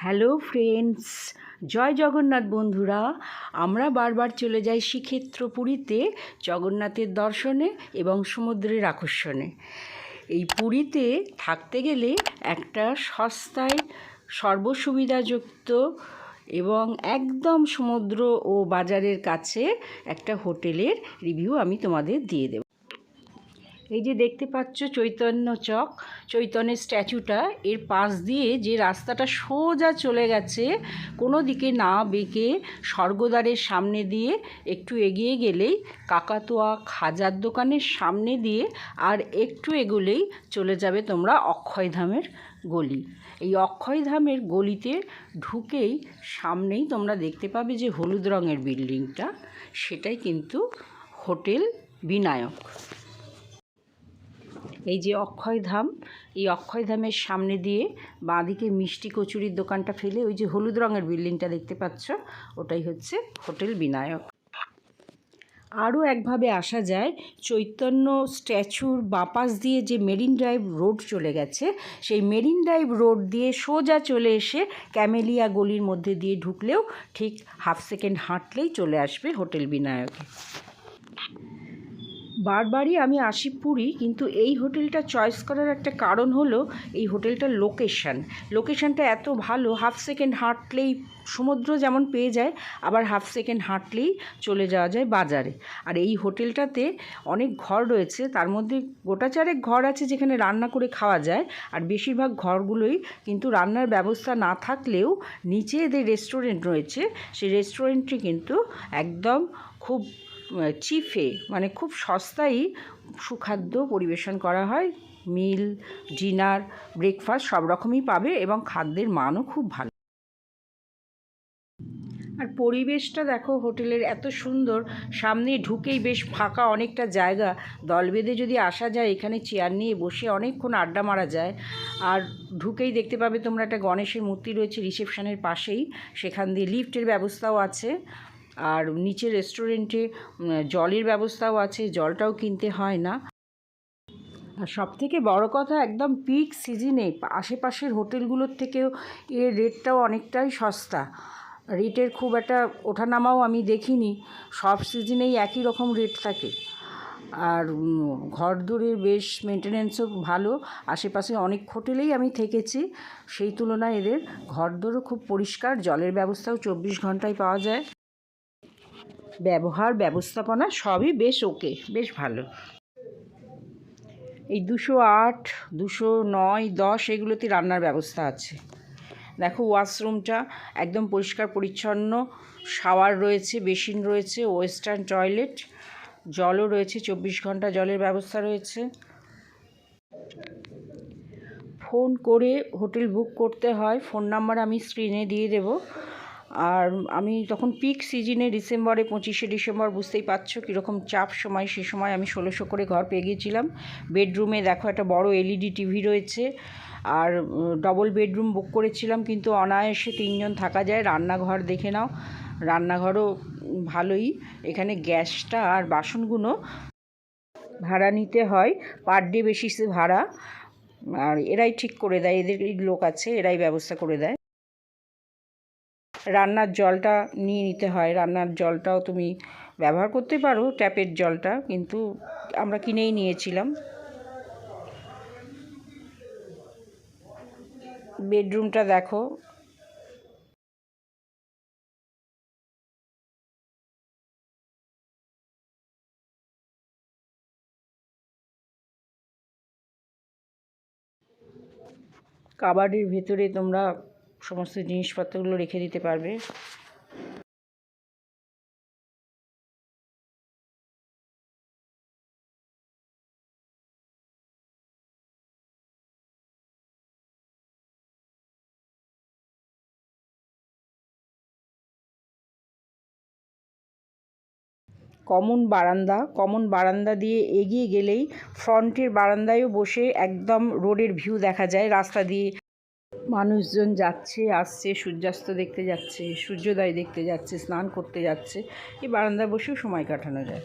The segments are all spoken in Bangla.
হ্যালো ফ্রেন্ডস, জয় জগন্নাথ বন্ধুরা। আমরা বারবার চলে যাই শ্রীক্ষেত্র পুরীতে জগন্নাথের দর্শনে এবং সমুদ্রের আকর্ষণে। এই পুরীতে থাকতে গেলে একটা সস্তায় সর্বসুবিধাযুক্ত এবং একদম সমুদ্র ও বাজারের কাছে একটা হোটেলের রিভিউ আমি তোমাদের দিয়ে দেব। এই যে দেখতে পাচ্ছ চৈতন্য চক, চৈতন্যের স্ট্যাচুটা, এর পাশ দিয়ে যে রাস্তাটা সোজা চলে গেছে, কোনো দিকে না বেঁকে স্বর্গদ্বারের সামনে দিয়ে একটু এগিয়ে গেলেই কাকাতুয়া খাজার দোকানের সামনে দিয়ে আর একটু এগোলেই চলে যাবে তোমরা অক্ষয়ধামের গলি। এই অক্ষয়ধামের গলিতে ঢুকেই সামনেই তোমরা দেখতে পাবে যে হলুদ রঙের বিল্ডিংটা, সেটাই কিন্তু হোটেল বিনায়ক। এই যে অক্ষয়ধাম এই অক্ষয়ধামের সামনে দিয়ে বাঁদিকে মিষ্টি কচুরির দোকানটা ফেলে ওই যে হলুদ রঙের বিল্ডিংটা দেখতে পাচ্ছ, ওটাই হচ্ছে হোটেল বিনায়ক। আরও একভাবে আসা যায়, চৈতন্য স্ট্যাচুর বাপাস দিয়ে যে মেরিন ড্রাইভ রোড চলে গেছে, সেই মেরিন ড্রাইভ রোড দিয়ে সোজা চলে এসে ক্যামেলিয়া গলির মধ্যে দিয়ে ঢুকলেও ঠিক হাফ সেকেন্ড হাঁটলেই চলে আসবে হোটেল বিনায়কে। বারবারই আমি আসি পুরী কিন্তু এই হোটেলটা চয়েস করার একটা কারণ হলো এই হোটেলটার লোকেশান লোকেশানটা এত ভালো হাফ সেকেন্ড হাঁটলেই সমুদ্র যেমন পেয়ে যায়, আবার হাফ সেকেন্ড হাঁটলেই চলে যাওয়া যায় বাজারে। আর এই হোটেলটাতে অনেক ঘর রয়েছে, তার মধ্যে গোটা চারেক ঘর আছে যেখানে রান্না করে খাওয়া যায়, আর বেশিরভাগ ঘরগুলোই কিন্তু রান্নার ব্যবস্থা না থাকলেও নিচে এদের রেস্টুরেন্ট রয়েছে, সেই রেস্টুরেন্টটি কিন্তু একদম খুব চিফে মানে খুব সস্তায় সুখাদ্য পরিবেশন করা হয়। মিল, ডিনার, ব্রেকফাস্ট সব রকমই পাবে এবং খাদ্যের মানও খুব ভালো। আর পরিবেশটা দেখো হোটেলের এত সুন্দর, সামনে ঢুকেই বেশ ফাঁকা অনেকটা জায়গা। দল বেঁধে যদি আসা যায়, এখানে চেয়ার নিয়ে বসে অনেকক্ষণ আড্ডা মারা যায়। আর ঢুকেই দেখতে পাবে তোমরা একটা গণেশের মূর্তি রয়েছে রিসেপশনের পাশেই। সেখান দিয়ে লিফটের ব্যবস্থাও আছে। আর নিচে রেস্টুরেন্টে জলের ব্যবস্থাও আছে, জলটাও কিনতে হয় না। আর সব থেকে বড় কথা, একদম পিক সিজনে আশেপাশের হোটেলগুলোর থেকেও এর রেটটাও অনেকটাই সস্তা। রেটের খুব একটা ওঠানামাও আমি দেখিনি, সব সিজনেই একই রকম রেট থাকে। আর ঘর দূরের বেশ মেনটেনেন্সও ভালো, আশেপাশে অনেক হোটেলেই আমি থেকেছি, সেই তুলনায় এদের ঘর দূরও খুব পরিষ্কার, জলের ব্যবস্থাও চব্বিশ ঘন্টায় পাওয়া যায়। ব্যবহার, ব্যবস্থাপনা সবই বেশ ওকে বেশ ভালো। এই দুশো আট, দুশো নয়, দশ এগুলোতে রান্নার ব্যবস্থা আছে। দেখো ওয়াশরুমটা একদম পরিষ্কার, পরিচ্ছন্ন, শাওয়ার রয়েছে, বেসিন রয়েছে, ওয়েস্টার্ন টয়লেট, জলও রয়েছে, চব্বিশ ঘণ্টা জলের ব্যবস্থা রয়েছে। ফোন করে হোটেল বুক করতে হয়, ফোন নাম্বার আমি স্ক্রিনে দিয়ে দেবো। আর আমি তখন পিক সিজনে ডিসেম্বরে পঁচিশে ডিসেম্বর বুঝতেই পারছ কীরকম চাপ সময়, সে সময় আমি ষোলোশো করে ঘর পেয়ে গিয়েছিলাম। বেডরুমে দেখো একটা বড় এলইডি টিভি রয়েছে আর ডবল বেডরুম বুক করেছিলাম কিন্তু অনায়াসে তিনজন থাকা যায়। রান্নাঘর দেখে নাও, রান্নাঘরও ভালোই। এখানে গ্যাসটা আর বাসনগুলো ভাড়া নিতে হয় পার ডে বেসিসে ভাড়া। আর এরাই ঠিক করে দেয় এদের লোক আছে, এরাই ব্যবস্থা করে দেয়। রান্নার জলটা নিয়ে নিতে হয়। রান্নার জলটাও তুমি ব্যবহার করতে পারো, ট্যাপের জলটা, কিন্তু আমরা কিনেই নিয়েছিলাম। বেডরুমটা দেখো। কাবাডির ভেতরে তোমরা সমস্ত জিনিসপত্রগুলো রেখে দিতে পারবে। কমন বারান্দা কমন বারান্দা দিয়ে এগিয়ে গেলেই ফ্রন্টের বারান্দায়ও বসে একদম রোডের ভিউ দেখা যায়। রাস্তা দিয়ে মানুষজন যাচ্ছে, আসছে, সূর্যাস্ত দেখতে যাচ্ছে, সূর্যোদয় দেখতে যাচ্ছে, স্নান করতে যাচ্ছে, এই বারান্দায় বসেও সময় কাটানো যায়।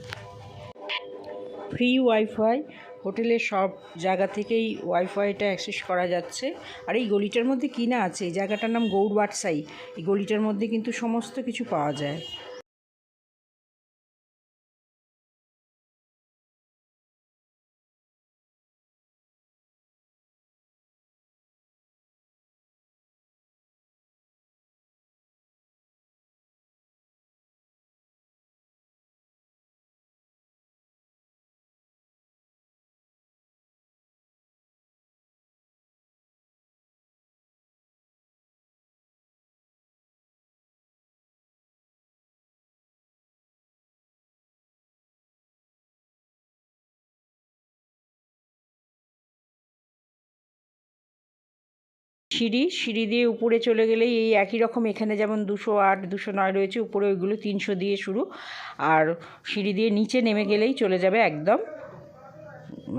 ফ্রি ওয়াইফাই হোটেলের সব জায়গা থেকেই ওয়াইফাইটা অ্যাক্সেস করা যাচ্ছে। আর এই গলিটার মধ্যে কিনা আছে, এই জায়গাটার নাম গৌড়বাটসাই এই গলিটার মধ্যে কিন্তু সমস্ত কিছু পাওয়া যায়। সিঁড়ি সিঁড়ি দিয়ে উপরে চলে গেলেই এই একই রকম, এখানে যেমন দুশো আট, দুশো নয় রয়েছে, উপরে ওইগুলো তিনশো দিয়ে শুরু। আর সিঁড়ি দিয়ে নিচে নেমে গেলেই চলে যাবে একদম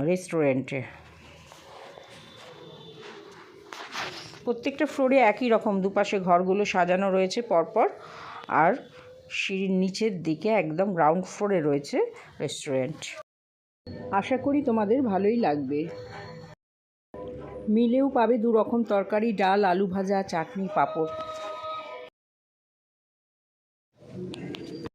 রেস্টুরেন্টে প্রত্যেকটা ফ্লোরে একই রকম, দুপাশে ঘরগুলো সাজানো রয়েছে পরপর। আর সিঁড়ির নিচের দিকে একদম গ্রাউন্ড ফ্লোরে রয়েছে রেস্টুরেন্ট আশা করি তোমাদের ভালোই লাগবে। মিলেও পাবে দুরকম তরকারি ডাল আলু ভাজা চাটনি পাঁপড়।